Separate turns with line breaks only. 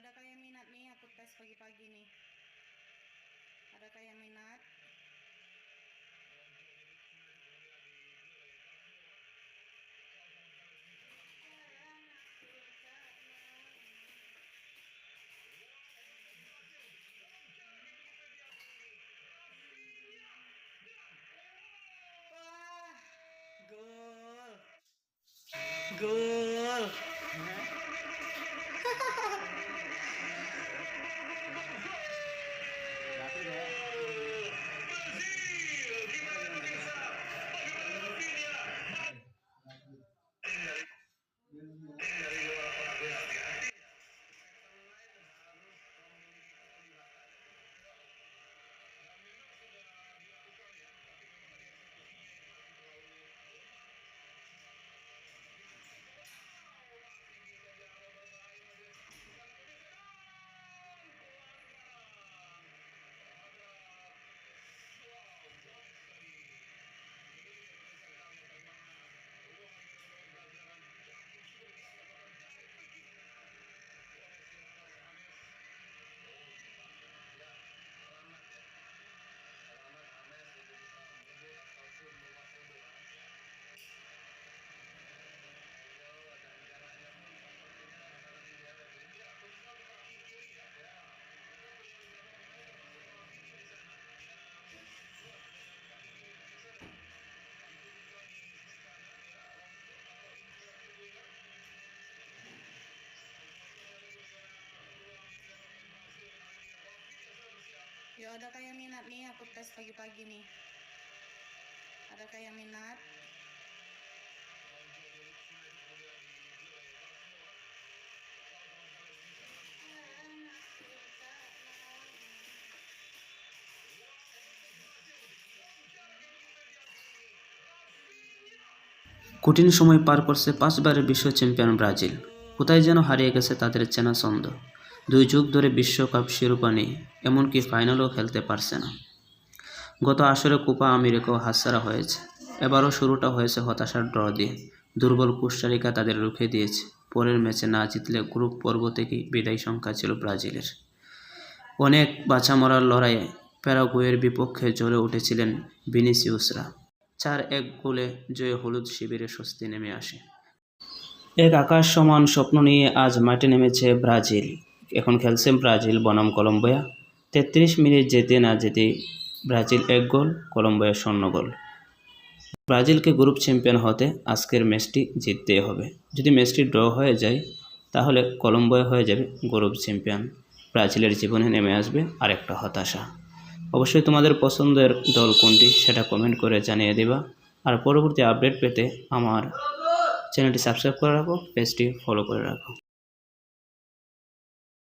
minat nih aku tes pagi-pagi nih. Adakah yang minat? Gol. Gol. Ada kayak minat nih aku tes pagi-pagi nih. Ada kayak minat?
কঠিন সময় পার করছে পাঁচবারের বিশ্ব champion Brazil কোথায় যেন হারিয়ে গেছে তাদের চেনা ছন্দ দুই যুগ ধরে বিশ্বকাপ শিরোপা নেই, এমনকি ফাইনালও খেলতে পারছে না। গত আসরে কোপা আমেরিকাও হাতছাড়া হয়েছে। এবারও শুরুটা হয়েছে হতাশার ড্র দিয়ে। দুর্বল কোস্টারিকা তাদের রুখে দিয়েছে। পরের ম্যাচে না জিতলে গ্রুপ পর্ব থেকেই বিদায় সংখ্যা ছিল ব্রাজিলের। অনেক বাছা মরার লড়াইয়ে প্যারাগুয়ের বিপক্ষে জ্বলে উঠেছিলেন ভিনিসিউসরা। চার এক গোলে জয়ে হলুদ শিবিরে স্বস্তি নেমে আসে। এক আকাশ সমান স্বপ্ন নিয়ে আজ মাঠে নেমেছে ব্রাজিল। এখন খেলছে ব্রাজিল বনাম কলম্বিয়া। তেত্রিশ মিনিট যেতে না যেতে ব্রাজিল এক গোল, কলম্বিয়া শূন্য গোল। ব্রাজিলকে গ্রুপ চ্যাম্পিয়ন হতে আজকের ম্যাচটি জিততেই হবে। যদি ম্যাচটি ড্র হয়ে যায়, তাহলে কলম্বিয়া হয়ে যাবে গ্রুপ চ্যাম্পিয়ন। ব্রাজিলের জীবনে নেমে আসবে আরেকটা হতাশা। অবশ্যই তোমাদের পছন্দের দল কোনটি সেটা কমেন্ট করে জানিয়ে দিবা। আর পরবর্তী আপডেট পেতে আমার চ্যানেলটি সাবস্ক্রাইব করে রাখো পেজটি ফলো করে রাখো।